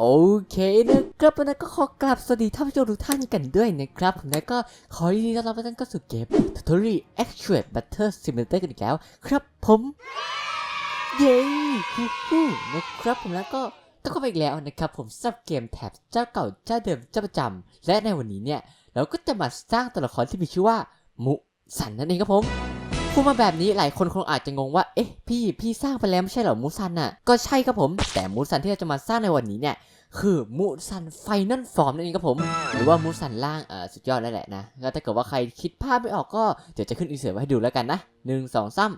โอเคนะครับวันนั้นก็ขอกราบสวัสดีท่านผู้ชมทุกท่านกันด้วยนะครับผมแล้วก็ขอยินดีต้อนรับทุกท่านเข้าสู่เกม Tutorial Actuate Battle Simulator กันอีกแล้ว ครับผม เย้ฮู้ฮู้นะครับผมแล้วก็ก็เข้ามาอีกแล้วนะครับผมซับเกมแท็บเจ้าเก่าเจ้าเดิมเจ้าประจำและในวันนี้เนี่ย เราก็จะมาสร้างตัวละครที่มีชื่อว่า มุสันนั่นเองครับผม พูดมาแบบนี้หลายคนคงอาจจะงงว่า เอ๊ะ พี่ พี่สร้างไปแล้วไม่ใช่เหรอมูซันน่ะ ก็ใช่ครับผม แต่มูซันที่เราจะมาสร้างในวันนี้เนี่ย คือมูซันไฟนอลฟอร์มนั่นเองครับผม หรือว่ามูซันล่างเอ่อสุดยอดแล้วแหละนะ ก็ถ้าเกิดว่าใครคิดภาพไม่ออกก็เดี๋ยวจะขึ้นอินเสิร์ตไว้ให้ดูแล้วกันนะหนึ่งสองสาม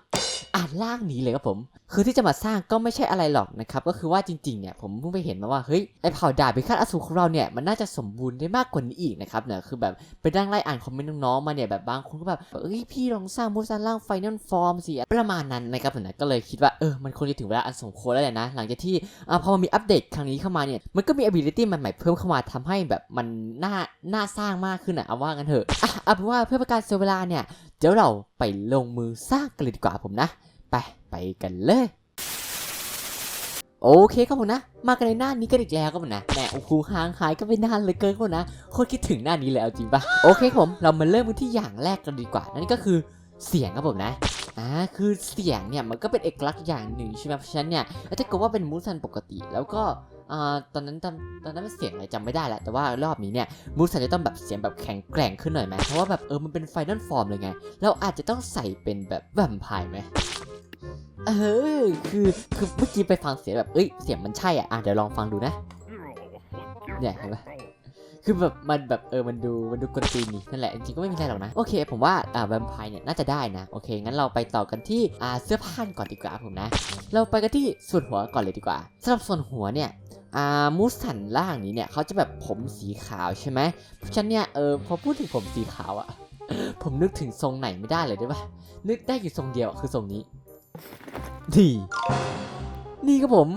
อ่านล่างนี้เลยครับผม คือที่จะมาสร้างก็ไม่ใช่อะไรหรอกนะครับก็คือว่าจริงๆเนี่ยผมเพิ่งไปเห็นมาว่าเฮ้ยไอเผ่าดาบพิฆาตอสูรของเราเนี่ยมันน่าจะสมบูรณ์ได้มากกว่านี้อีกนะครับเนี่ยคือแบบไปนั่งไล่อ่านคอมเมนต์น้องๆมาเนี่ยแบบบางคนก็แบบเอ้ยพี่ลองสร้างมูซันล่างไฟนอลฟอร์มสิประมาณนั้นนะครับผมนะก็เลยคิดว่าเออมันควรจะถึงเวลาอันสมควรแล้วแหละนะ หลังจากที่อ่าพอมันมีอัปเดตครั้งนี้เข้ามาเนี่ยมันก็มี ability ใหม่ๆเพิ่มเข้ามาทำให้แบบมันน่าน่าสร้างมากขึ้นอะเอาว่ากันเถอะอะเอาเป็นว่าเพื่อประการเสียเวลาเนี่ยเดี๋ยวเรา ไปลงมือสร้างกันเลยดีกว่าผมนะ ไปไปกันเลยโอเคครับผมนะ มากันในหน้านี้กันอีกแล้วครับผมนะแหมโอ้โหห่างหายกันไปนานเลยเกินครับผมนะโคตรคิดถึงหน้านี้เลยเอาจริงปะโอเคผมเรามาเริ่มกันที่อย่างแรกกันดีกว่า นั่นก็คือเสียงครับผมนะอ่าคือเสียงเนี่ยมันก็เป็นเอกลักษณ์อย่างหนึ่งใช่ไหมเพราะฉะนั้นเนี่ยถ้าเกิดว่าเป็นมูสันปกติ แล้วก็ ตอนนั้นตอนตอนนั้นเป็นเสียงอะไรจำไม่ได้แหละแต่ว่ารอบนี้เนี่ยมูสันจะต้องแบบเสียงแบบแข็งแกร่งขึ้นหน่อยไหมเพราะว่าแบบเออมันเป็นไฟนอลฟอร์มเลยไงเราอาจจะต้องใส่เป็นแบบแวมไพร์ไหมเออคือคือเมื่อกี้ไปฟังเสียงแบบเอ้ยเสียงมันใช่อะอะเดี๋ยวลองฟังดูนะเนี่ยเห็นปะคือแบบมันแบบเออมันดูมันดูกวนตีนนี่นั่นแหละจริงก็ไม่มีอะไรหรอกนะโอเค ผมว่าอ่าแวมไพร์เนี่ยน่าจะได้นะโอเคงั้นเราไปต่อกันที่อ่าเสื้อผ้าก่อนดีกว่าผมนะ เราไปกันที่ส่วนหัวก่อนเลยดีกว่าสำหรับส่วนหัวเนี่ย อ่ามูสันล่างนี้เนี่ยเขาจะแบบผมสีขาวใช่ไหมเพราะฉะนั้นเนี่ยเออพอพูดถึงผมสีขาวอะผมนึกถึงทรงไหนไม่ได้เลยได้ปะนึกได้อยู่ทรงเดียวคือทรงนี้นี่นี่ครับผม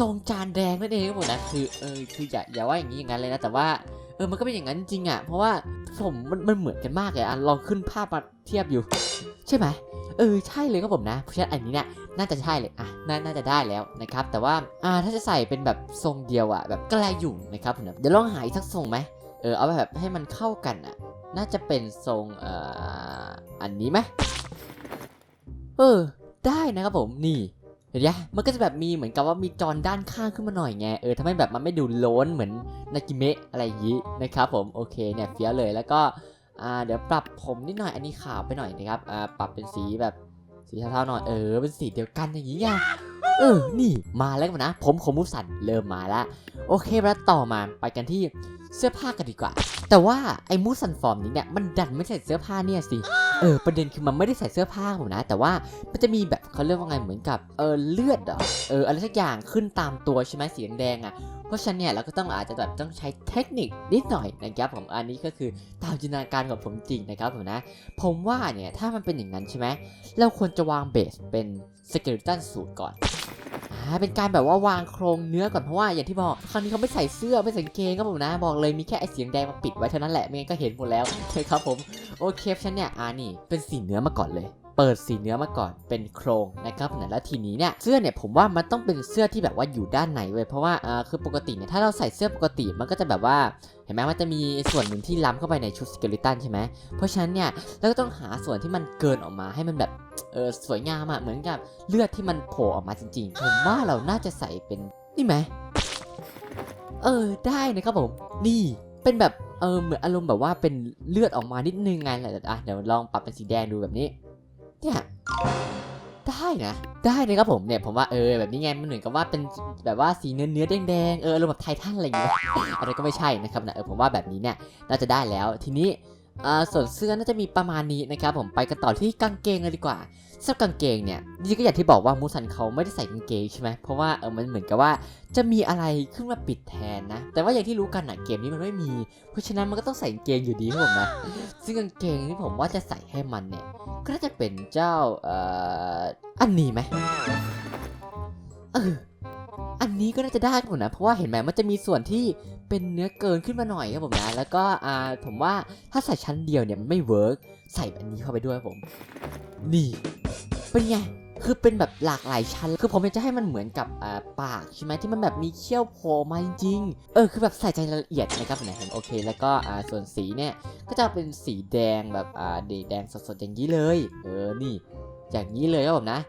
ทรงจานแดงนั่นเองครับผมนะคือเออคืออย่าอย่าว่าอย่างนี้อย่างนั้นเลยนะแต่ว่า ออมันก็เป็นอย่างนั้นจริงอะเพราะว่าผมมันมันเหมือนกันมากเลยอะลองขึ้นภาพมาเทียบอยู่ ใช่ไหมเออใช่เลยครับผมนะเพราะฉะนั้นอันนี้เนี่ยน่าจะใช่เลยอะน่าน่าจะได้แล้วนะครับ แต่ว่าอ่าถ้าจะใส่เป็นแบบทรงเดียวอะแบบกระไรอยู่นะครับผมเดี๋ยวลองหาอีกสักทรงไหมเออเอาแบบให้มันเข้ากันอะ น่าจะเป็นทรงเอ่ออันนี้ไหมเออ ได้นะครับผมนี่ เห็นไหมมันก็จะแบบมีเหมือนกับว่ามีจอด้านข้างขึ้นมาหน่อยไง เออทำให้แบบมันไม่ดูโล้นเหมือนนากิเมะอะไรอย่างนี้นะครับผม โอเคเนี่ยเฟี้ยวเลยแล้วก็อ่าเดี๋ยวปรับผมนิดหน่อย อันนี้ขาวไปหน่อยนะครับอ่าปรับเป็นสีแบบสีเทาๆหน่อย เออ เป็นสีเดียวกันอย่างนี้ไงเออ นี่มาแล้วนะ ผมของมูสันเริ่มมาแล้ว โอเคแล้วต่อมาไปกันที่ เสื้อผ้ากันดีกว่า แต่ว่าไอ้มูสันฟอร์มนี้เนี่ยมันดันไม่ใส่เสื้อผ้าเนี่ยสิเออประเด็นคือมันไม่ได้ใส่เสื้อผ้าผมนะ แต่ว่ามันจะมีแบบเขาเรียกว่าไงเหมือนกับเออเลือดเหรอเอออะไรสักอย่างขึ้นตามตัวใช่ไหมสีแดงอะเพราะฉะนั้นเนี่ยเราก็ต้องอาจจะแบบต้องใช้เทคนิคนิดหน่อยนะครับผมอันนี้ก็คือตามจินตนาการของผมจริงนะครับผมนะ ผมว่าเนี่ยถ้ามันเป็นอย่างนั้นใช่ไหมเราควรจะวางเบสเป็นสเกลตันสูตรก่อนาเป็นการแบบว่าวางโครงเนื้อก่อนเพราะว่าอย่างที่บอกครั้งนี้เขาไม่ใส่เสื้อไม่ใส่กางเกงก็บผมนะ บอกเลยมีแค่ไอเสียงแดงมาปิดไว้เท่านั้นแหละไม่งั้นก็เห็นหมดแล้วโอเครับผมโอเคฉันเนี่ยอ่านี่เป็นสีเนื้อมาก่อนเลย เปิดสีเนื้อมาก่อนเป็นโครงนะครับเนี่ยแล้วทีนี้เนี่ยเสื้อเนี่ยผมว่ามันต้องเป็นเสื้อที่แบบว่าอยู่ด้านในเว้ยเพราะว่าอ่าคือปกติเนี่ยถ้าเราใส่เสื้อปกติมันก็จะแบบว่าเห็นไหมมันจะมีส่วนหนึ่งที่ล้ำเข้าไปในชุดสเกลิตันใช่ไหมเพราะฉะนั้นเนี่ยเราก็ต้องหาส่วนที่มันเกินออกมาให้มันแบบเออสวยงามอะเหมือนกับเลือดที่มันโผล่ออกมาจริงๆ ผมว่าเราน่าจะใส่เป็นนี่ไหมเออได้นะครับผม นี่เป็นแบบเออเหมือนอารมณ์แบบว่าเป็นเลือดออกมานิดนึงไงแหละอะเดี๋ยวลองปรับเป็นสีแดงดูแบบนี้ เนี่ยได้นะได้นะครับผมเนี่ยผมว่าเออแบบนี้ไงมันเหมือนกับว่าเป็นแบบว่าสีเนื้อเนื้อแดงๆเอออารมณ์แบบไททันอะไรอย่างเงี้ยอะไรก็ไม่ใช่นะครับนะเออผมว่าแบบนี้เนี่ยน่าจะได้แล้วทีนี้อ่าส่วนเสื้อน่าจะมีประมาณนี้นะครับผมไปกันต่อที่กางเกงเลยดีกว่า สำหรับกางเกงเนี่ยจริงก็อย่างที่บอกว่ามูซันเขาไม่ได้ใส่กางเกงใช่ไหมเพราะว่าเออมันเหมือนกับว่าจะมีอะไรขึ้นมาปิดแทนนะ แต่ว่าอย่างที่รู้กันนะเกมนี้มันไม่มี เพราะฉะนั้นมันก็ต้องใส่กางเกงอยู่ดีครับผมนะ ซึ่งกางเกงที่ผมว่าจะใส่ให้มันเนี่ย ก็น่าจะเป็นเจ้าเอ่ออันนี้ไหมเอออันนี้ก็น่าจะได้ผมนะ เพราะว่าเห็นไหมมันจะมีส่วนที่เป็นเนื้อเกินขึ้นมาหน่อยครับผมนะ แล้วก็อ่าผมว่าถ้าใส่ชั้นเดียวเนี่ยมันไม่เวิร์กใส่แบบนี้เข้าไปด้วยครับผม นี่ เป็นไง คือเป็นแบบหลากหลายชั้น คือผมอยากจะให้มันเหมือนกับปากใช่ไหมที่มันแบบมีเขี้ยวโผล่มาจริงๆเออคือแบบใส่ใจรายละเอียดนะครับเห็นโอเค แล้วก็ส่วนสีเนี่ยก็จะเป็นสีแดงแบบแดงสดๆอย่างนี้เลย เออนี่ อย่างนี้เลยครับผมนะ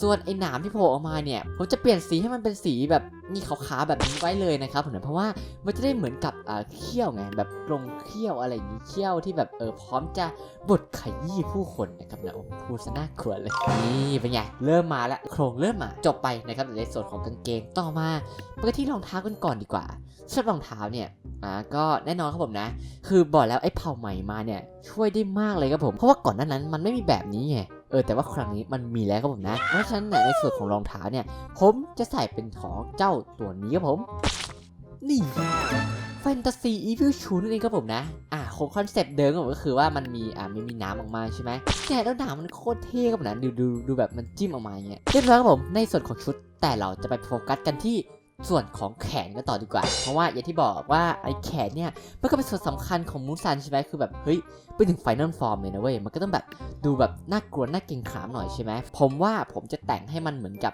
ส่วนไอ้หนามที่โผล่ออกมาเนี่ยผมจะเปลี่ยนสีให้มันเป็นสีแบบนี่ขาวๆแบบนี้ไว้เลยนะครับผมนะเพราะว่ามันจะได้เหมือนกับอ่าเขี้ยวไงแบบกรงเขี้ยวอะไรอย่างนี้เขี้ยวที่แบบเออพร้อมจะบดขยี้ผู้คนนะครับนะโอ้พูดซะน่ากลัวเลยนี่เป็นไงเริ่มมาแล้วโครงเริ่มมาจบไปนะครับในส่วนของกางเกงต่อมาไปที่รองเท้ากันก่อนดีกว่าสำหรับรองเท้าเนี่ยอ่าก็แน่นอนครับผมนะ คือบอกแล้วไอ้เผ่าใหม่มาเนี่ยช่วยได้มากเลยครับผม เพราะว่าก่อนหน้านั้นมันไม่มีแบบนี้ไง เออแต่ว่าครั้งนี้มันมีแล้วครับผมนะ เพราะฉะนั้นเนี่ยในส่วนของรองเท้าเนี่ย ผมจะใส่เป็นของเจ้าตัวนี้ครับผม นี่แฟนตาซีอีวิลชูนั่นเองครับผมนะ อ่าคงคอนเซ็ปต์เดิมก็คือว่ามันมีอ่ามันมีน้ำออกมาใช่ไหมแต่แล้วน้ำมันโคตรเท่ครับผมนะดูดูดูแบบมันจิ้มออกมาอย่างเงี้ยเรียบร้อยครับผมในส่วนของชุดแต่เราจะไปโฟกัสกันที่ ส่วนของแขนกันต่อดีกว่า เพราะว่าอย่างที่บอกว่าไอ้แขนเนี่ยมันก็เป็นส่วนสำคัญของมูซันใช่ไหมคือแบบเฮ้ยไปถึงไฟนอลฟอร์มเลยนะเว้ยมันก็ต้องแบบดูแบบน่ากลัวน่าเกรงขามหน่อยใช่ไหมผมว่าผมจะแต่งให้มันเหมือนกับ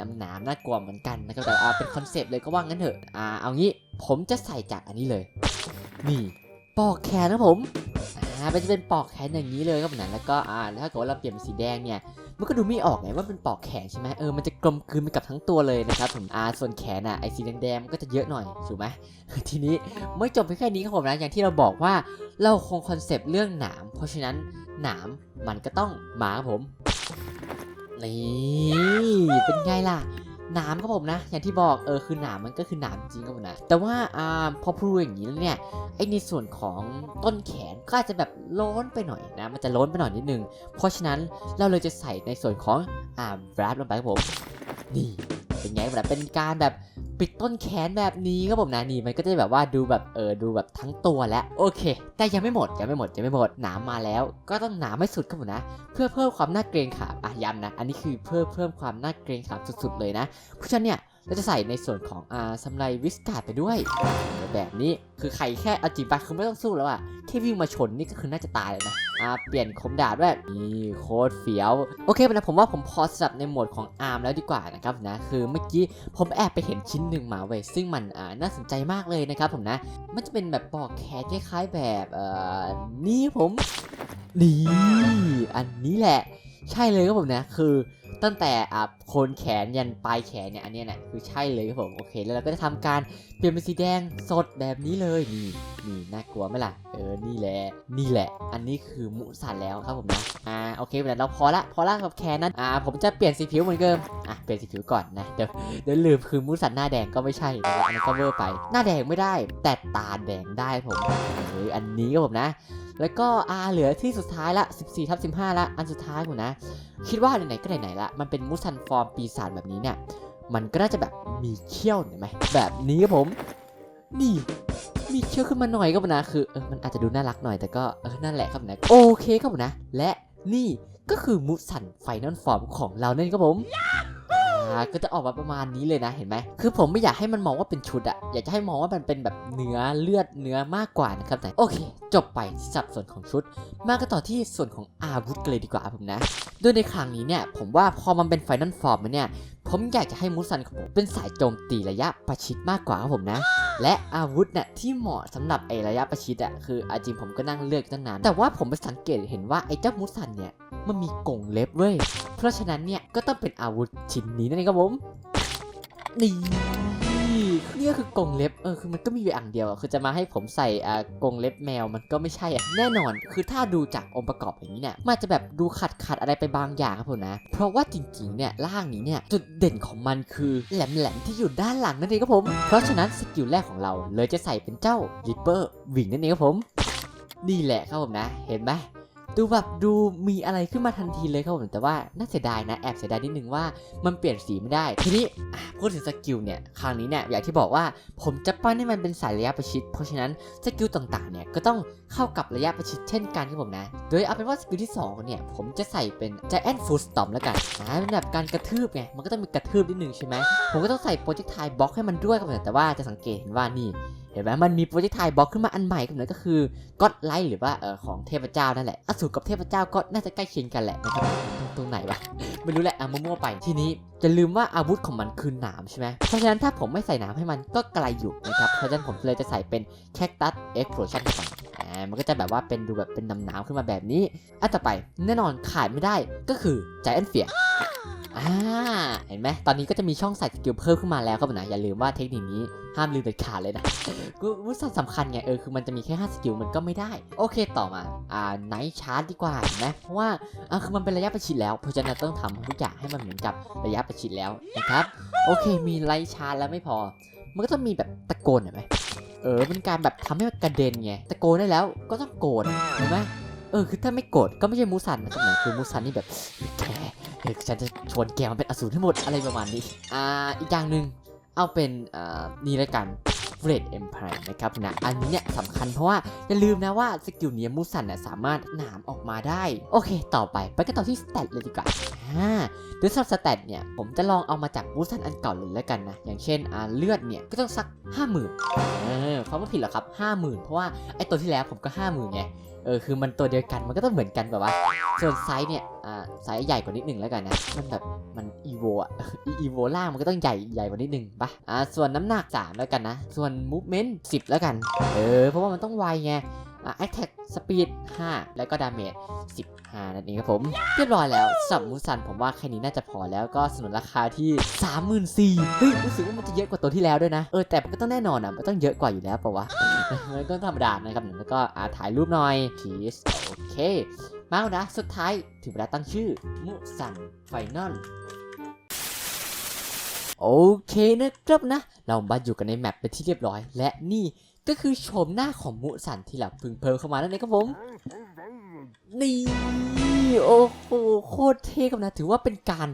น้ำหนามน่ากลัวเหมือนกันนะครับแต่อ่าเป็นคอนเซปต์เลยก็ว่างั้นเถอะอ่าเอางี้ผมจะใส่จากอันนี้เลย นี่ ปอกแขนนะผมอ่ามันจะเป็นปอกแขนอย่างนี้เลยครับผมนะแล้วก็อ่าถ้าเกิดว่าเราเปลี่ยนเป็นสีแดงเนี่ยมันก็ดูไม่ออกไงว่าเป็นปอกแขนใช่ไหมเออมันจะกลมกลืนไปกับทั้งตัวเลยนะครับผมอ่าส่วนแขนอะไอสีแดงๆมันก็จะเยอะหน่อยถูกไหมทีนี้ไม่จบเพียงแค่นี้ครับผมนะอย่างที่เราบอกว่าเราคงคอนเซปต์เรื่องหนาม เพราะฉะนั้นหนามมันก็ต้องหมาครับผมนี่เป็นไงล่ะ หนามครับผมนะ อย่างที่บอกเออคือหนามมันก็คือหนามจริงครับผมนะ แต่ว่าอ่าพอพูดอย่างนี้แล้วเนี่ยไอในส่วนของต้นแขนก็อาจจะแบบล้นไปหน่อยนะ มันจะล้นไปหน่อยนิดนึง เพราะฉะนั้นเราเลยจะใส่ในส่วนของอ่าแรปลงไปครับผมนี่เป็นไงแบบเป็นการแบบปิดต้นแขนแบบนี้ครับผมนะนี่มันก็จะแบบว่าดูแบบเออดูแบบทั้งตัวแล้วโอเค แต่ยังไม่หมดยังไม่หมดยังไม่หมดหนามมาแล้ว ก็ต้องหนามไม่สุดครับผมนะ เพื่อเพิ่มความน่าเกรงขาม ย้ำนะ อันนี้คือเพิ่มเพิ่มความน่าเกรงขามสุดๆเลยนะ เพราะฉะนั้นเนี่ยเราจะใส่ในส่วนของอ่าสำไรวิสการ์ดไปด้วย แบบนี้คือใครแค่เอาจริงปะคือไม่ต้องสู้แล้วอะแค่วิ่งมาชนนี่ก็คือน่าจะตายเลยนะอ่าเปลี่ยนคมดาบด้วยนี่โคตรเฟี้ยว โอเคนะผมว่าผมพอสำหรับในโหมดของอาร์มแล้วดีกว่านะครับนะคือเมื่อกี้ผมแอบไปเห็นชิ้นหนึ่งมาเว้ยซึ่งมันอ่าน่าสนใจมากเลยนะครับผมนะ มันจะเป็นแบบปอกแขนคล้ายๆแบบเอ่อนี่ผมนี่อันนี้แหละ ใช่เลยครับผมนะ คือตั้งแต่อะโคนแขนยันปลายแขนเนี่ยอันนี้เนี่ยคือใช่เลยครับผมโอเคแล้วเราก็จะทำการเปลี่ยนเป็นสีแดงสดแบบนี้เลยนี่นี่น่ากลัวไหมล่ะเออนี่แหละนี่แหละ อันนี้คือมุสันแล้วครับผมนะอ่าโอเคแบบเราพอละพอละกับแขนนั้นอ่าผมจะเปลี่ยนสีผิวเหมือนเดิมอะเปลี่ยนสีผิวก่อนนะเดี๋ยวเดี๋ยวลืมคือมุสันหน้าแดงก็ไม่ใช่อันนั้ก็เวอร์ไป หน้าแดงไม่ได้ แต่ตาแดงได้ผมเฮ้ยอันนี้ครับผมนะ แล้วก็อาเหลือที่สุดท้ายละ 14ทับ15 ละ อันสุดท้ายผมนะ คิดว่าไหนๆก็ไหนๆละ มันเป็นมุสันฟอร์มปีศาจแบบนี้เนี่ย มันก็น่าจะแบบมีเขี้ยวเห็นไหม แบบนี้ครับผม นี่ มีเขี้ยวขึ้นมาหน่อยก็นะ คือเออมันอาจจะดูน่ารักหน่อยแต่ก็เออนั่นแหละครับนะโอเคครับผมนะ และนี่ก็คือมุสันไฟนอลฟอร์มของเรานั่นครับผม ก็จะออกมาประมาณนี้เลยนะเห็นไหมคือผมไม่อยากให้มันมองว่าเป็นชุดอะอยากจะให้มองว่ามันเป็นแบบเนื้อเลือดเนื้อมากกว่านะครับแต่โอเค จบไปสับส่วนของชุด มากันต่อที่ส่วนของอาวุธกันเลยดีกว่าผมนะโดยในครั้งนี้เนี่ยผมว่าพอมันเป็นไฟนอลฟอร์มเนี่ยผมอยากจะให้มูซันของผมเป็นสายโจมตีระยะประชิดมากกว่าครับผมนะ และอาวุธเนี่ยที่เหมาะสำหรับไอระยะประชิดอะคืออาจริงผมก็นั่งเลือกตั้งนานแต่ว่าผมไปสังเกตเห็นว่าไอ้เจ้ามูซันเนี่ย มันมีกรงเล็บเว้ย เพราะฉะนั้นเนี่ยก็ต้องเป็นอาวุธชิ้นนี้นั่นเองครับผมนี่นี่คือกรงเล็บ เออ คือมันก็มีอยู่อย่างเดียวคือจะมาให้ผมใส่อ่ากรงเล็บแมวมันก็ไม่ใช่อะ แน่นอน คือถ้าดูจากองค์ประกอบอย่างนี้เนี่ย มันจะแบบดูขัดขัดอะไรไปบางอย่างครับผมนะ เพราะว่าจริงๆ เนี่ยร่างนี้เนี่ยจุดเด่นของมันคือแหลมๆที่อยู่ด้านหลังนั่นเองครับผม เพราะฉะนั้นสกิลแรกของเราเลยจะใส่เป็นเจ้า Reaper Wing นั่นเองครับผม นี่แหละครับผมนะ เห็นไหม ดูแบบดูมีอะไรขึ้นมาทันทีเลยครับผมแต่ว่าน่าเสียดายนะแอบเสียดายนิดนึงว่ามันเปลี่ยนสีไม่ได้ ทีนี้พูดถึงสกิลเนี่ยครั้งนี้เนี่ยอย่างที่บอกว่าผมจะปั้นให้มันเป็นสายระยะประชิด เพราะฉะนั้นสกิลต่างๆเนี่ยก็ต้องเข้ากับระยะประชิดเช่นกันครับผมนะ โดยเอาเป็นว่าสกิลที่สองเนี่ยผมจะใส่เป็น Giant Foot Stomp แล้วกันนะเป็นแบบการกระทืบไงมันก็ต้องมีกระทืบนิดนึงใช่ไหมผมก็ต้องใส่ Projectile Block ให้มันด้วยครับผมแต่ว่าจะสังเกตเห็นว่านี่ เห็นไหมมันมีโปรเจกต์ไทยบล็อกขึ้นมาอันใหม่กันนั่นก็คือก็อดไลท์หรือว่าเออของเทพเจ้านั่นแหละอสูรกับเทพเจ้าก็น่าจะใกล้เคียงกันแหละนะครับตรงตรงไหนวะไม่รู้แหละเอามั่วๆไปทีนี้จะลืมว่าอาวุธของมันคือหนามใช่ไหมเพราะฉะนั้นถ้าผมไม่ใส่หนามให้มันก็ไกลอยู่นะครับเพราะฉะนั้นผมเลยจะใส่เป็นแคคตัสเอ็กโพชั่นเข้าไปอ่ามันก็จะแบบว่าเป็นดูแบบเป็นหนามๆขึ้นมาแบบนี้อันต่อไปแน่นอนขาดไม่ได้ก็คือใจแอนเฟีย อ่าเห็นไหมตอนนี้ก็จะมีช่องใส่สกิลเพิ่มขึ้นมาแล้วครับนะอย่าลืมว่าเทคนิคนี้ห้ามลืมเด็ดขาดเลยนะกูรู้สึกสำคัญไงเออคือมันจะมีแค่5สกิลมันก็ไม่ได้ โอเคต่อมาอ่าไนท์ชาร์จดีกว่าเห็นไหมเพราะว่าอ่าคือมันเป็นระยะประชิดแล้วเพราะฉะนั้นต้องทำทุกอย่างให้มันเหมือนกับระยะประชิดแล้วนะครับโอเค มีไลท์ชาร์จแล้วไม่พอ มันก็ต้องมีแบบตะโกนเห็นไหมเออเป็นการแบบทำให้มันกระเด็นไงตะโกนได้แล้วก็ต้องโกรธเห็นไหมเออคือถ้าไม่โกรธก็ไม่ใช่มูซันนะครับนะคือมูซันนี่แบบแก เฮ้ยฉันจะชวนแกมาเป็นอสูรทั้งหมดอะไรประมาณนี้ อ่า อีกอย่างหนึ่งเอาเป็นอ่านี่ละกัน Red Empire นะครับนะ อันนี้เนี่ยสำคัญเพราะว่า อย่าลืมนะว่าสกิลเนี้ยมูสันน่ะสามารถหนามออกมาได้ โอเค ต่อไป ไปกันต่อที่สเตตเลยดีกว่าอ่าโดยสำหรับสเตตเนี่ย ผมจะลองเอามาจากมูสันอันเก่าเลยแล้วกันนะ อย่างเช่นอ่าเลือดเนี่ย ก็ต้องสัก 50,000เออเขาไม่ผิดหรอครับ 50,000 เพราะว่าไอตัวที่แล้วผมก็ 50,000ไง เออคือมันตัวเดียวกันมันก็ต้องเหมือนกันแบบว่าส่วนไซส์เนี่ยอ่าไซส์ใหญ่กว่านิดหนึ่งแล้วกันนะมันแบบมันอีโวอะอีโวล่างมันก็ต้องใหญ่ใหญ่กว่านิดหนึ่งปะอ่าส่วนน้ำหนัก3แล้วกันนะ ส่วนมูฟเมนต์10แล้วกัน เออเพราะว่ามันต้องไวไง attack speed 5 แล้วก็ damage 15 นั่นเองครับผม เรียบร้อยแล้วสำหรับมูซันผมว่าแค่นี้น่าจะพอแล้วก็สนุนราคาที่ 34,000เฮ้ยรู้สึกว่ามันจะเยอะกว่าตัวที่แล้วด้วยนะ เออแต่มันก็ต้องแน่นอนอะมันต้องเยอะกว่าอยู่แล้วปะวะมันก็ธรรมดานะครับแล้วก็อาถ่ายรูปหน่อย cheese โอเค มาแล้วนะสุดท้ายถึงเวลาตั้งชื่อมุสันไฟนอลโอเคนะครับนะ เรามาอยู่กันในแมปเป็นที่เรียบร้อย และนี่ ก็คือโฉมหน้าของมุสันที่เราเพิ่งเพิ่มเข้ามานั่นเองครับผม นี่โอ้โหโคตรเท่ครับนะ ถือว่าเป็นการ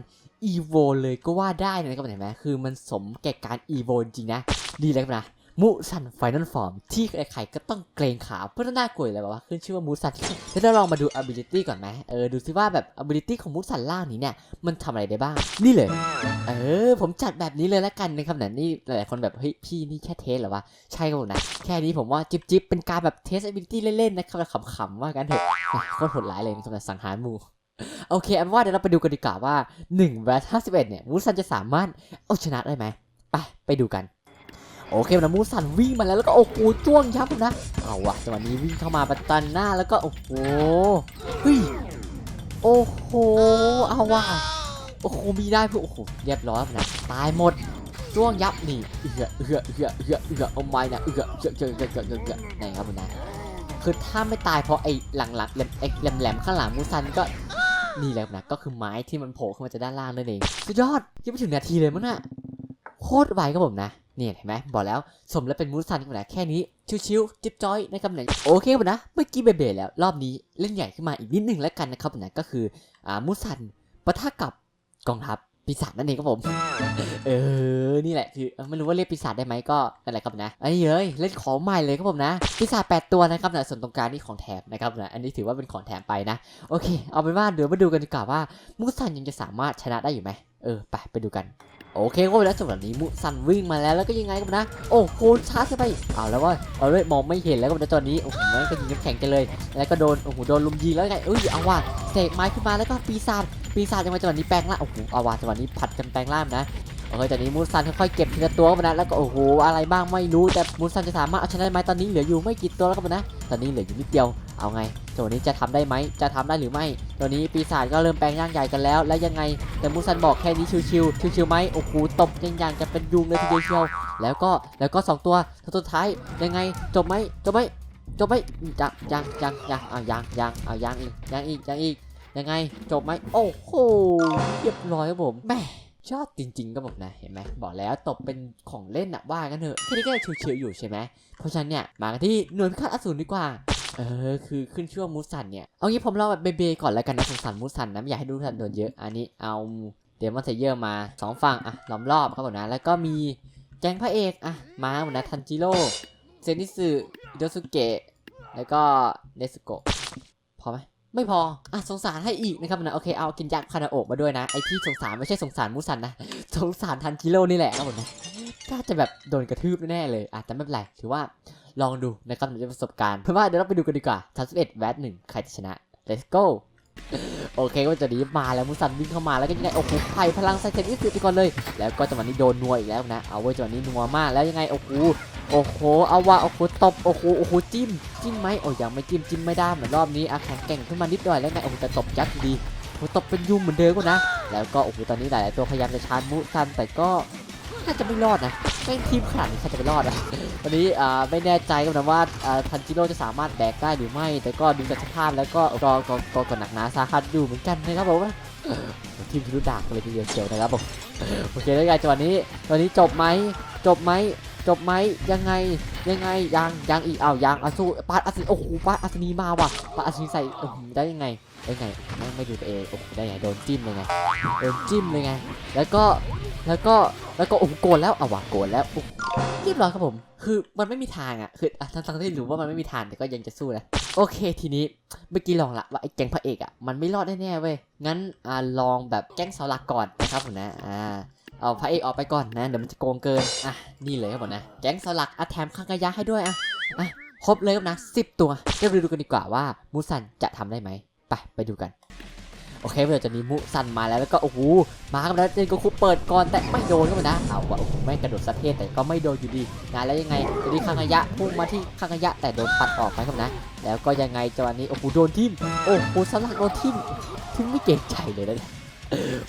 อีโวเลยก็ว่าได้นะครับเห็นไหมคือมันสมแก่การอีโวจริงๆนะ ดีเลยครับนะ มูซันไฟนอลฟอร์มที่ใครๆก็ต้องเกรงขาเพื่อน่ากลัวอยู่เลยแบบว่าขึ้นชื่อว่ามูซันเดี๋ยวเราลองมาดู ability ก่อนไหมเออดูซิว่าแบบ ability ของมูซันล่างนี้เนี่ยมันทำอะไรได้บ้าง นี่เลย เออ ผมจัดแบบนี้เลยแล้วกันนะครับเนี่ยนี่หลายๆคนแบบเฮ้ยพี่นี่แค่เทสเหรอวะใช่ครับผมนะแค่นี้ผมว่าจิ๊บจิบเป็นการแบบเทส ability เล่นๆนะครับแบบขำๆว่ากันเถอะโคตรโหดร้ายเลยสำหรับสังหารมูโอเคอันว่าเดี๋ยวเราไปดูกันดีกว่าว่า1 v 5 1เนี่ยมูซันจะสามารถเอาชนะได้ไหมไปไปดูกัน โอเคนะมูซันวิ่งมาแล้วแล้วก็โอ้โหจ้วงยับนะ เอาวะจังหวะนี้วิ่งเข้ามาประตันหน้าแล้วก็โอ้โหเฮ้ยโอ้โหเอาวะโอ้โหมีได้เพื่อโอ้โหเรียบร้อยนะตายหมดจ้วงยับนี่เอือเอือเอือเอือเอือเอาไม้นะเอือเอือเอือเอือเอือเอือไหนครับคุณนะคือถ้าไม่ตายเพราะไอ้หลังๆแหลมไอ้แหลมๆข้างหลังมูซันก็นี่แหละนะก็คือไม้ที่มันโผล่ขึ้นมาจากด้านล่างนั่นเองสุดยอดยังไม่ถึงนาทีเลยมั้งน่ะโคตรไวครับผมนะ เนี่ยเห็นไหมบอกแล้วสมแล้วเป็นมูสซันกันนะแค่นี้ ชิวๆจิ๊บจ้อยนะครับเนี่ยโอเคครับผมนะ เมื่อกี้เบเบแล้ว รอบนี้เล่นใหญ่ขึ้นมาอีกนิดนึงแล้วกันนะครับผมนะก็คืออ่ามูสซันปะทะกับกองทัพปีศาจนั่นเองครับผม เออ นี่แหละคือไม่รู้ว่าเรียกปีศาจได้ไหมก็นั่นแหละครับนะอันนี้เลยเล่นของใหม่เลยครับผมนะ ปีศาจแปดตัวนะครับนะส่วนตรงกลางนี่ของแถมนะครับนะ อันนี้ถือว่าเป็นของแถมไปนะ โอเค เอาเป็นว่าเดี๋ยวมาดูกันดีกว่าว่า มุสันยังจะสามารถชนะได้อยู่ไหม เออ ไป ไปดูกัน โอเคก็แล้วสำหรับนี้มุสันวิ่งมาแล้วแล้วก็ยังไงกันนะ โอ้โหชาร์จเข้าไปเอาวแล้วว่าเอาเลยมองไม่เห็นแล้วก็ตอนนี้โอ้โหแม่งก็ยิงน้ำแข็งกันเลย แล้วก็โดนโอ้โหโดนลุมยิงแล้วไงเอ้ยเอาว่ะเสกไม้ขึ้นมาแล้วก็ปีศาจปีศาจยังไงจังหวะนี้แปลงร่างโอ้โหเอาว่ะจังหวะนี้ผัดกันแปลงร่างนะโอเคตอนนี้มูซันค่อยๆเก็บทีละตัวกันนะแล้วก็โอ้โหอะไรบ้างไม่รู้แต่มูซันจะสามารถเอาชนะได้ไหมตอนนี้เหลืออยู่ไม่กี่ตัวแล้วกันนะ ตอนนี้เหลืออยู่นิดเดียวเอาไงตัวนี้จะทำได้ไหมจะทำได้หรือไม่ตัวนี้ปีศาจก็เริ่มแปลงร่างใหญ่กันแล้ว แล้วยังไงแต่มูซันบอกแค่นี้ชิวๆชิวๆไหมโอ้โหตบยังอย่างจะเป็นยุงเลยทีเดียวเชียวแล้วก็แล้วก็สองตัวตัวสุดท้ายยังไงจบไหมจบไหมจบไหมยังยังยังยังเอายังยังเอายังอีกยังอีกยังอีกยังไงจบไหมโอ้โหเรียบร้อยครับผมแม่ชอบจริง ๆ ก็บอกนะเห็นไหมบอกแล้วตบเป็นของเล่นอะว่ากันเถอะแค่นี้ก็ชิวๆอยู่ใช่ไหมเพราะฉะนั้นเนี่ยมากันที่หน่วยพิฆาตอสูรดีกว่า ออคือขึ้นชื่อว่ามูสันเนี่ย เอางี้ผมเล่าแบบเบๆก่อนแล้วกันนะสงสารมูสันนะไม่อยากให้ดูสันโดนเยอะอันนี้เอาเดมอนเซเยอร์มาสองฝั่งอะล้อมรอบครับผมนะแล้วก็มีแก๊งพระเอกอะมาหมดนะทันจิโร่เซนิสึอิโดสุเกะแล้วก็เนสโกะพอไหมไม่พอ อะ สงสารให้อีกนะครับนะ โอเค เอากินยักษ์คานาโอะมาด้วยนะ ไอที่สงสารไม่ใช่สงสารมูสันนะ สงสารทันกิโลนี่แหละครับผมนะน่าจะแบบโดนกระทืบแน่เลยอาจจะแต่ไม่เป็นไร ถือว่า ลองดูนะครับมันจะประสบการณ์เพื่อว่าเดี๋ยวเราไปดูกันดีกว่า31แวตหนึ่งใครจะชนะ let's go โอเคก็จะนี้มาแล้วมุสันวิ่งเข้ามาแล้วก็ยังไงโอ้โหไผ่พลังไซเคิลอีสิไปก่อนเลย แล้วก็จังหวะนี้โดนนัวอีกแล้วนะเอาไว้จังหวะนี้นัวมากแล้วยังไงโอ้โหโอ้โหเอาว่าโอ้โหตบโอ้โหโอ้โหจิ้มจิ้มไหมโอ้ยังไม่จิ้มจิ้มไม่ได้เหมือนรอบนี้อะแข็งแกร่งขึ้นมานิดหน่อยแล้วไงโอ้โหแต่ตบยัดดีโอ้โหตบเป็นยุงเหมือนเดิมก็นะ แล้วก็โอ้โหตอนนี้หลาย ๆ ตัวพยายามจะชาร์จมุซันแต่ก็น่าจะไม่รอดนะ แม่งทีมขนาดนี้ใครจะไปรอดอะวันนี้อ่าไม่แน่ใจกันนะว่าอ่าทันจิโร่จะสามารถแบกได้หรือไม่ แต่ก็ดูจากสภาพแล้วก็ก็ก็ก็ก็หนักหนาสาหัสอยู่เหมือนกันนะครับผมทีมพิรุดากกันเลยทีเดียวเชียวนะครับผมโอเคแล้วไงจังหวะนี้ตอนนี้จบไหมจบไหมจบไหมยังไงยังไงยังยังอีกอ้าวยังอาสู้ปาดอัศนีโอ้โหปาดอัศนีมาว่ะปาดอัศนีใส่โอ้โหได้ยังไงได้ไงไม่ไม่ดูตัวเองโอ้โหได้ไงโดนจิ้มเลยไงโดนจิ้มเลยไง แล้วก็ แล้วก็แล้วก็โอ้โหโกรธแล้วเอาว่ะโกรธแล้วโอ้โหเรียบร้อยครับผม คือมันไม่มีทางอะคืออะทั้งทั้งที่รู้ว่ามันไม่มีทางแต่ก็ยังจะสู้นะโอเคทีนี้เมื่อกี้ลองละว่าไอ้แก๊งพระเอกอะมันไม่รอดแน่ๆเว้ยงั้นอ่าลองแบบแก๊งเสาหลักก่อนนะครับผมนะอ่าเอาพระเอกออกไปก่อนนะเดี๋ยวมันจะโกงเกินอะนี่เลยครับผมนะแก๊งเสาหลักอะแถมคังกายะให้ด้วยอะอะครบเลยครับนะ10ตัวเดี๋ยวไปดูกันดีกว่าว่ามูซันจะทำได้ไหมไปไปดูกัน โอเคเดี๋ยวจะมีมุซันมาแล้วแล้วก็โอ้โหมาครับแล้วเจนโกคุเปิดก่อนแต่ไม่โดนก็มานะเอาว่ะโอ้โหไม่งกระโดดสะเทศแต่ก็ไม่โดนอยู่ดีนะแล้วยังไงตอนนี้คังกายะพุ่งมาที่คังกายะแต่โดนปัดออกไปครับนะ แล้วก็ยังไงจังหวะนี้โอ้โหโดนทิ่มโอ้โหสลักโดนทิ่มทิ่มไม่เก่งใจเลยนะเนี่ย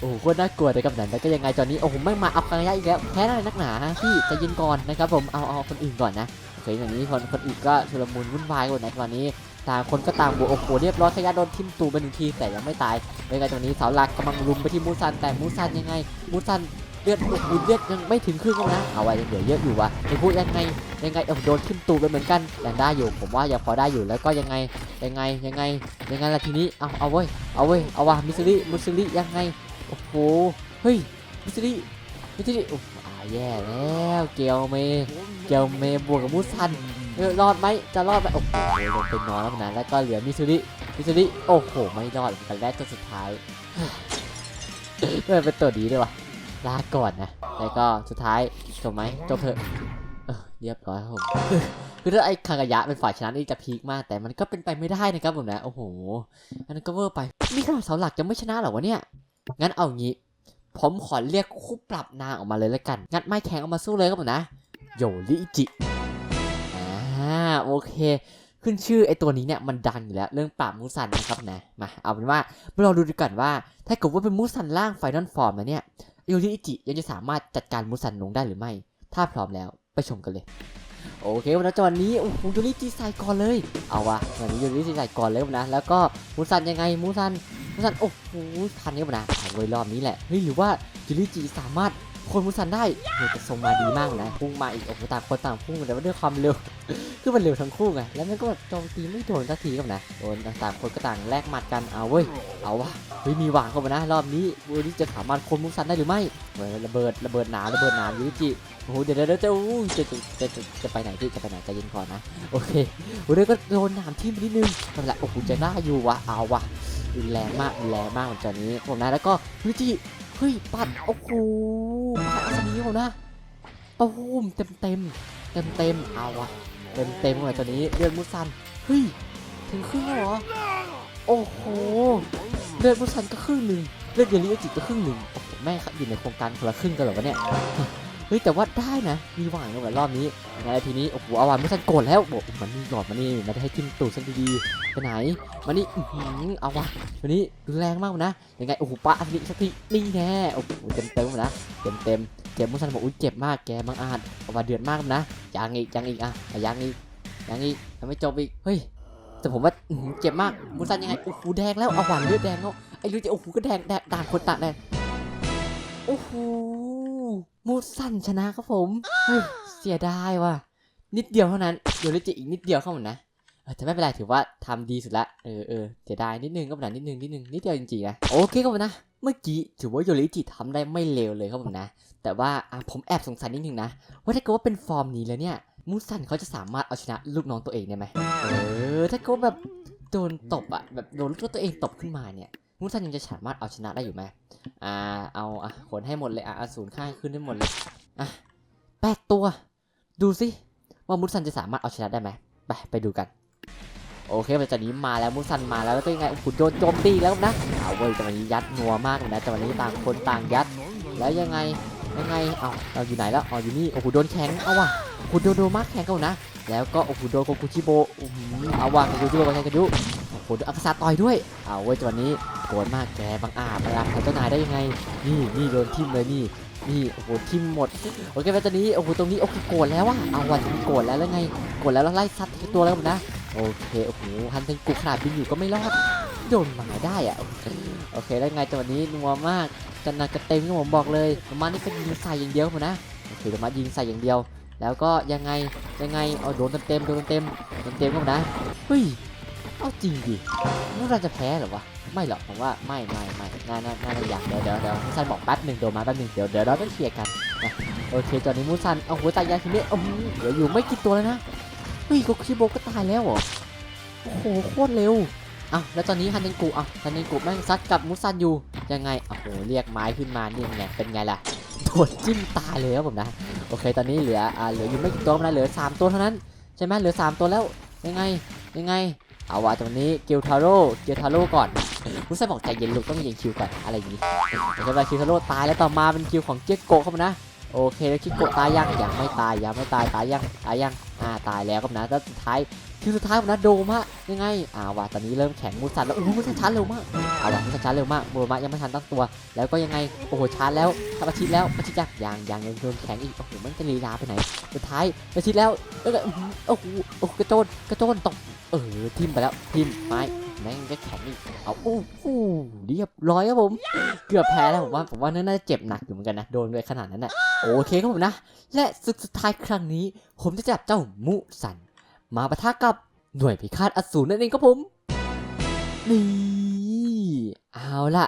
โอ้โหน่ากลัวเลยครับนั้นแล้วก็ยังไงตอนนี้โอ้โหไม่งมาเอาคังกายะอีกแล้วแพ้อะไรนักหนาพี่จะยินก่อนนะครับผมเอาเอาคนอื่นก่อนนะโอเคอย่างนี้คนคนอื่นก็ชุลมุนวุ่นวายกันหมดนะตอนนี้ ต่างคนก็ต่างบวกโอ้โหเรียบร้อยขยะโดนทิ่มตูไปหนึ่งทีแต่ยังไม่ตายในการจังนี้เสาหลักกำลังรุมไปที่มูซันแต่มูซันยังไงมูซันเลือดโอ้โหเลือดยังไม่ถึงครึ่งแล้วนะเอาไว้ยังเหลือเยอะอยู่วะไอ้พวกยังไงยังไงโอ้โดนทิ่มตูไปเหมือนกันยังได้อยู่ผมว่ายังพอได้อยู่แล้วก็ยังไงยังไงยังไงยังไงล่ะทีนี้เอาเอาเว้ยเอาเว้ยเอาวะมิสซิลิมิสซิลิยังไงโอ้โหเฮ้ยมิสซิลิมิสซิลิโอ้โหอ่าแย่แล้วเกลเมเกลเมบวกกับมูซัน รอดไหมจะรอดไหมโอ้โหลงไปนอนแล้วนะแล้วก็เหลือมิซูริมิซูริโอ้โห ไม่รอดเหมือนกันแรกจนสุดท้ายไม่เป็นตัวดีด้วยวะลาก่อนนะแล้วก็สุดท้ายจบไหมจบเถอะเรียบร้อยครับผมคือถ้าไอ้คางายะเป็นฝ่ายชนะนี่จะพีคมาก แต่มันก็เป็นไปไม่ได้นะครับผมนะโอ้โหอันนั้นก็เวอร์ไปนี่ขนาดเสาหลักจะไม่ชนะหรอวะเนี่ยงั้นเอางี้ผมขอเรียกคู่ปรับนางออกมาเลยแล้วกัน งัดไม้แข็งออกมาสู้เลยครับผมนะ โยริจิ โอเค ขึ้นชื่อไอตัวนี้เนี่ยมันดังอยู่แล้ว เรื่องปราบมูซันนะครับนะมาเอาเป็นว่ามาลองดูดีกันว่า ถ้าเกิดว่าเป็นมูซันล่างไฟนอลฟอร์มแล้วเนี่ยโยริอิจิยังจะสามารถจัดการมูซันลงได้หรือไม่ ถ้าพร้อมแล้วไปชมกันเลยโอเควันนี้จังหวะนี้โอ้โหโยริจิใส่ก่อนเลย เอาวะวันนี้โยริจิใส่ก่อนเลยนะ แล้วก็มูซันยังไงมูซันมูซันโอ้โหทันนี้นะเอาเลยรอบนี้แหละเฮ้ยหรือว่าโยริอิจิสามารถ คนมูซันได้เฮ้ยแต่ทรงมาดีมากนะพุ่งมาอีกโอ้โหต่างคนต่างพุ่งแต่ว่าด้วยความเร็ว คือมันเร็วทั้งคู่ไงแล้วมันก็แบบโจมตีไม่โดนสักทีครับนะโดนต่างคนก็ต่างแลกหมัดกันเอาเว้ยเอาวะเฮ้ยมีหวังเข้ามานะรอบนี้บูริจะสามารถคมมุสันได้หรือไม่เฮ้ยระเบิดระเบิดหนาระเบิดหนายูริจิโอ้โหเดี๋ยวเดี๋ยวจะอู้จะจะจะจะจะไปไหนพี่จะไปไหนใจเย็นก่อนนะโอเคบูริก็โดนหนามทิ่มนิดนึงนั่นแหละโอ้โหจะได้อยู่วะเอาวะรุนแรงมากรุนแรงมากเหมือนกันนี้ผมนะแล้วก็ยูริจิ ฮ้ย ปัด โอ้โหปัดอันนี้ผมนะตูมเต็มเต็มเต็มเต็มเอาวะเต็มเต็มเลยตอนนี้เลือดมุสัน เฮ้ย ถึงครึ่งแล้วเหรอ โอ้โห เลือดมุสันก็ครึ่งหนึ่งเลือดเยลิโอจิก็ครึ่งหนึ่งแม่ครับอยู่ในโครงการคนละครึ่งกันเหรอวะเนี่ย ฮ้ยแต่ว่าได้นะ มีหวังกันเหมือนรอบนี้ยังไงทีนี้โอ้โหอาวันมุสันโกรธแล้วบอกมันนี่หลอดมานี่มาได้ให้จิ้มตูดสักดีๆไปไหนมานี่อื้ออเอาวะวันนี้แรงมากนะยังไงโอ้โหปะอันนี้สักทีนี่แน่โอ้โหเต็มเต็มนะเต็มเต็มเจ็บมุสันบอกอุ้ยเจ็บมากแกบังอาจเอามาเดือดมากนะยังอีกยังอีกอะยังอีกยังอีกยังไม่จบอีกเฮ้ยแต่ผมว่าเจ็บมากมูซันยังไงโอ้โหแดงแล้วอาวานเลือดแดงแล้วไอ้ลูกจะโอ้โหก็แดงแดงต่างคนต่างแดงโอ้โห มูซันชนะครับผม เฮ้ย เสียดายว่ะ นิดเดียวเท่านั้น เดี๋ยวลิจิอีกนิดเดียวเข้าหมดนะเออแต่ไม่เป็นไรถือว่าทำดีสุดละเออเออเสียดายนิดนึงก็เป็นนิดนึงนิดนึงนิดเดียวจริงๆนะโอเคครับผมนะ เมื่อกี้ถือว่าโยริจิทำได้ไม่เลวเลยครับผมนะ แต่ว่าผมแอบสงสัยนิดนึงนะ ว่าถ้าเกิดว่าเป็นฟอร์มนี้แล้วเนี่ยมูซันเขาจะสามารถเอาชนะลูกน้องตัวเองได้ไหมเออถ้าเกิดแบบโดนตบอะแบบโดนลูกตัวเองตบขึ้นมาเนี่ย มูซันยังจะสามารถเอาชนะได้อยู่ไหมอ่า เอาอะขนให้หมดเลยอะอสูรค่าขึ้นได้หมดเลย อะแปดตัว ดูสิว่ามุสันจะสามารถเอาชนะได้ไหมไปไปดูกัน โอเคแต่ตอนนี้มาแล้วมุสันมาแล้วแล้วก็ยังไงโอ้โหโดนโจมตีแล้วนะเอาเว้ยจังหวะนี้ยัดนัวมากเลยนะจังหวะนี้ต่างคนต่างยัด แล้วยังไงยังไงเอาเราอยู่ไหนแล้วอ๋ออยู่นี่โอ้โหโดนแข็งเอาว่ะโอ้โหโดนโดนมากแข็งกันนะแล้วก็โอ้โหโดนโกคุชิโบอื้อหือเอาว่ะโกคุชิโบกับแทงกันยุโอ้โหโดนอักษาต่อยด้วยเอาเว้ยจังหวะนี้ กรธมากแกบังอาจไปรับเจ้านายได้ยังไง นี่นี่โดนทิมเลยนี่นี่โอ้โหทิมหมดโอเคแล้วตอนนี้โอ้โหตรงนี้โอ้โหโกรธแล้วว่ะเอาว่ะโกรธแล้วแล้วไงโกรธแล้วแล้วไล่ซัดตัวแล้วนะโอเคโอ้โหฮันเซนกุขนาดบินอยู่ก็ไม่รอดโดนหมาได้อะโอเคแล้วไงจังหวะนี้นัวมากจันนากระเต็มที่ผมบอกเลยประมาณนี้เป็นยิงใส่อย่างเดียวผมนะโอเคประมาณยิงใส่อย่างเดียว แล้วก็ยังไงยังไงเอาโดนเต็มๆโดนเต็มๆเต็มผมนะเฮ้ย เอาจริงดิมุราจะแพ้หรอวะ ไม่หรอกผมว่าไม่ไม่ไม่น่าน่าน่าจะอยากเดี๋ยวเดี๋ยวเดี๋ยวมุซันบอกแป๊บหนึ่งโดนมาแป๊บหนึ่งเดี๋ยวเดี๋ยวเราต้องเคลียร์กันนะโอเคตอนนี้มุซันเอาหัวใจยาทีนี้โอ้โหเหลืออยู่ไม่กี่ตัวแล้วนะเฮ้ยโกคิโบก็ตายแล้วเหรอโอ้โหโคตรเร็วอ้าวแล้วตอนนี้ฮันเนนกุอะฮันเนนกุแม่งซัดกับมุซันอยู่ยังไงโอ้โหเรียกไม้ขึ้นมานี่ไงเป็นไงล่ะโดนจิ้มตายเลยครับผมนะโอเคตอนนี้เหลืออ่าเหลืออยู่ไม่กี่ตัวนะเหลือ 3 ตัวเท่านั้นใช่ไหมเหลือ 3 ตัวแล้วยังไงยังไง เอาวะตรงนี้เกียวทาโร่เกียวทาโร่ก่อนรู้สึกบอกใจเย็นลูกต้องยิงคิวก่อนอะไรอย่างนี้โอเคไปคิวทาโร่ตายแล้วต่อมาเป็นคิวของเจ๊กโกเข้ามานะโอเคแล้วคิโกตายยังยังไม่ตายยังไม่ตายตายยังตายยังอ่าตายแล้วครับนะแล้วสุดท้ายคิวสุดท้ายของนะโดมะยังไงอ่าวะตอนนี้เริ่มแข็งมูสันแล้วโอ้โหมูสันชาเร็วมากเอาวะมูสันชาเร็วมากโมมะยังไม่ทันตั้งตัว แล้วก็ยังไงโอ้โหชาแล้วทำอาชิตแล้วอาชิตยังยังยังยังโดนแข็งอีกโอ้โหมันจะลีลาไปไหนสุดท้ายอาชิตแล้วแล้วก็อื้อโอ้โหโอ้โหกระโจนกระโจนตก เออทิมไปแล้วทิมไม้แม่งจะแข็งอีกเอาโอ้โหเรียบร้อยครับผม เกือบแพ้แล้วผมว่าผมว่าน่าจะเจ็บหนักอยู่เหมือนกันนะโดนไปขนาดนั้นน่ะโอเคครับผมนะ และศึกสุดท้ายครั้งนี้ ผมจะจับเจ้ามุสัน มาปะทะกับหน่วยพิฆาตอสูรนั่นเองครับผมนี่เอาล่ะ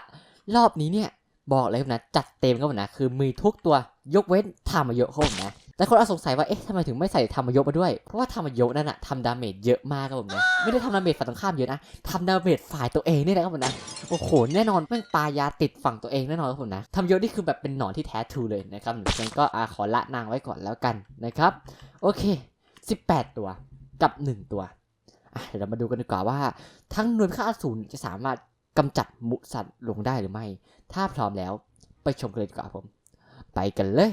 รอบนี้เนี่ย บอกเลยครับนะจัดเต็มครับผมนะ คือมีทุกตัวยกเว้นธรรมโยะครับผมนะ แต่คนอาจสงสัยว่า เอ๊ะทำไมถึงไม่ใส่ธรรมโยะมาด้วย เพราะว่าธรรมโยะนั่นอะทำดาเมจเยอะมากครับผมนะ ไม่ได้ทำดาเมจฝ่ายตรงข้ามเยอะนะทำดาเมจฝ่ายตัวเองนี่แหละครับผมนะ โอ้โห แน่นอนแม่งปายาติดฝั่งตัวเองแน่นอนครับผมนะธรรมโยะนี่คือแบบเป็นหนอนที่แท้ทรูเลยนะครับงั้นก็อาขอละนางไว้ก่อนแล้วกันนะครับ โอเค 18 ตัวกับ 1 ตัวเดี๋ยวเรามาดูกันดีกว่าว่า ทั้งหน่วยพิฆาอสูรจะสามารถกำจัดมุสัตลงได้หรือไม่ ถ้าพร้อมแล้วไปชมกันเลยดีกว่าครับผม ไปกันเลย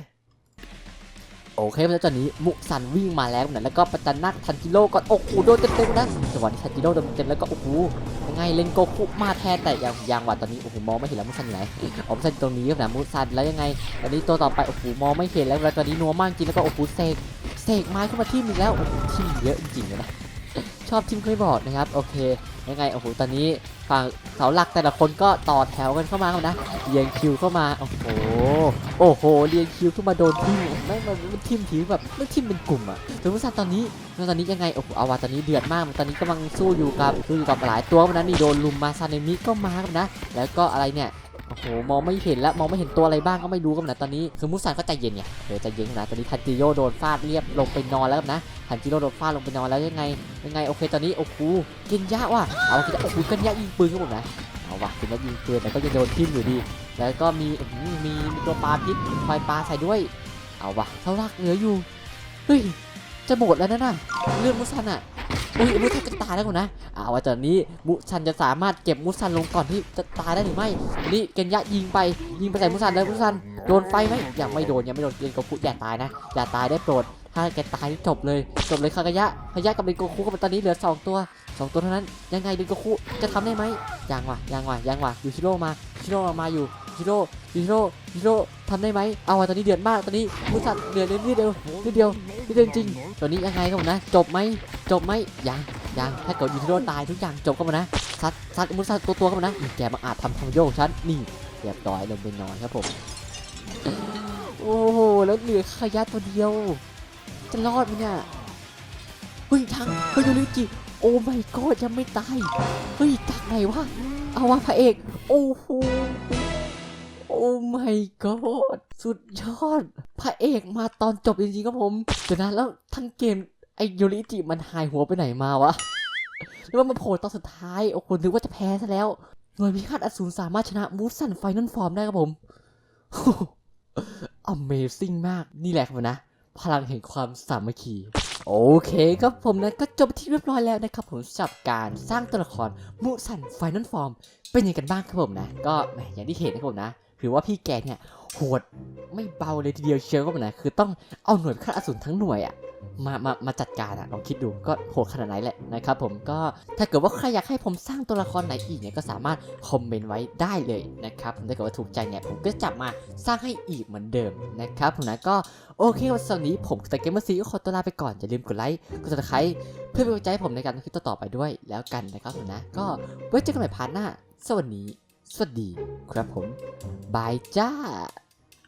อเคแล้วตอนนี้มุสันวิ่งมาแล้วนะแล้วก็ประจันนักทันจิโร่ก่อนโอ้โหโดนเต็มๆนะจังหวะนี้ทันจิโร่โดนเต็มแล้วก็โอ้โหยังไงเลนโกคุมาแทนแต่ยังยังว่าตอนนี้โอ้โหมองไม่เห็นแล้วมุสันอยู่ไหนอ๋อมุสันตรงนี้ครับนะมุสันแล้วยังไงตอนนี้ตัวต่อไปโอ้โหมองไม่เห็นแล้วแล้วตอนนี้นัวมากจริงแล้วก็โอ้โหเสกเสกไม้เข้ามาทิ่มอีกแล้วโอ้โหทิ่มเยอะจริงๆเลยนะชอบทิ่มเคยบอร์ดนะครับโอเค ยังไงโอ้โหตอนนี้ฝั่งเสาหลักแต่ละคนก็ต่อแถวกันเข้ามาแล้วนะเรียงคิวเข้ามาโอ้โหโอ้โหเรียงคิวขึ้นมาโดนทิ่มไม่มันมันทิ่มทีแบบมันทิ่มเป็นกลุ่มอะแต่ว่าตอนนี้ตอนนี้ยังไงโอ้โหอาวาตอนนี้เดือดมากตอนนี้กำลังสู้อยู่กับสู้อยู่กับหลายตัววันนั้นนี่โดนลุมมาซาเนมิก็มาครับนะ แล้วก็อะไรเนี่ย โอ้โหมองไม่เห็นแล้วมองไม่เห็นตัวอะไรบ้างก็ไม่รู้กันนะตอนนี้คือมุสันก็ใจเย็นไงเดี๋ยวใจเย็นนะตอนนี้ทันจิโร่โดนฟาดเรียบลงไปนอนแล้วนะทันจิโร่โดนฟาดลงไปนอนแล้วยังไงยังไงโอเคตอนนี้โอ้โหกินยะว่ะเอากินยะโอ้โหกินยะยิงปืนครับผมนะเอาว่ะกินยะยิงปืนแต่ก็ยังโดนทิ่มอยู่ดี แล้วก็มีมีมีตัวปลาพิษคอยปลาใส่ด้วย เอาว่ะเท่ารักเหลืออยู่เฮ้ยจะหมดแล้วนะน่ะเลือดมุสันอะ อุ้ยมุสันจะตายแล้วก่อนนะเอาว่าตอนนี้มุสันจะสามารถเก็บมุสันลงก่อนที่จะตายได้หรือไม่ นี่เกนยะยิงไปยิงไปใส่มุสันเลยมุสันโดนไฟไหมยังไม่โดนยังไม่โดนเกนโกคุอย่าตายนะอย่าตายได้โปรดถ้าแกตายนี่จบเลยจบเลยคากายะคากายะกับเดนโกคุกับตอนนี้เหลือสองตัวสองตัวเท่านั้นยังไงเดนโกคุจะทำได้ไหมยังวะยังวะยังวะยูชิโร่มายูชิโร่มาอยู่ยูชิโร่ยูชิโร่ยูชิโร่ทำได้ไหมเอาวะตอนนี้เดือดมากตอนนี้มุสันเดือดนิดเดียวนิดเดียวนิดเดียวจริงๆตอนนี้ยังไงครับผมนะจบไหม จบไหมยังยังถ้าเกิดยูชิโร่ตายทุกอย่างจบก็มานะซัดซัดมุสันตัวตัวก็มานะแกมาอาจทำทำโยกฉันนี่เรียบร้อยลงไปนอนครับผมโอ้โหแล้วเหลือขยะตัวเดียว จะรอดไหมเนี่ยเฮ้ยทางเฮ้ยยูริจิโอ้ไม่ก็ยังไม่ตายเฮ้ยจากไหนวะเอาวะพระเอกโอ้โหโอ้ไม่ก็สุดยอด พระเอกมาตอนจบจริงๆครับผมเดี๋ยวนะแล้วทั้งเกม ยูริจิมันหายหัวไปไหนมาวะแล้วมันมาโผล่ตอนสุดท้าย โอ้โหนึกว่าจะแพ้ซะแล้ว หน่วยพิฆาตอสูรสามารถชนะมูสันไฟนอลฟอร์มได้ครับผม Amazing มาก นี่แหละครับนะ พลังแห่งความสามัคคีโอเคครับผมนะก็จบไปที่เรียบร้อยแล้วนะครับผมสำหรับการสร้างตัวละครมูสันไฟนอลฟอร์มเป็นยังไงกันบ้างครับผมนะ ก็อย่างที่เห็นนะครับผมนะถือว่าพี่แกเนี่ย โหดไม่เบาเลยทีเดียวเชียวครับผมนคือต้องเอาหน่วยฆ่าอสูรทั้งหน่วยอะมามามาจัดการอะลองคิดดูก็โหดขนาดไหนแหละนะครับผมก็ถ้าเกิดว่าใครอยากให้ผมสร้างตัวละครไหนอีกเนี่ยก็สามารถคอมเมนต์ไว้ได้เลยนะครับผมถ้าเกิดว่าถูกใจเนี่ยผมก็จับมาสร้างให้อีกเหมือนเดิมนะครับผมนะก็โอเควันเสาร์นี้ผมแต่เกมเมอร์ซีก็ขอตัวลาไปก่อนอย่าลืมกดไลค์กดติดตามเพื่อเป็นกำลังใจให้ผมในการทำคลิปต่อไปด้วยแล้วกันนะครับผมนะก็ไว้เจอกันใหม่พาร์ทหน้าสวัสดี สวัสดีครับผม บายจ้า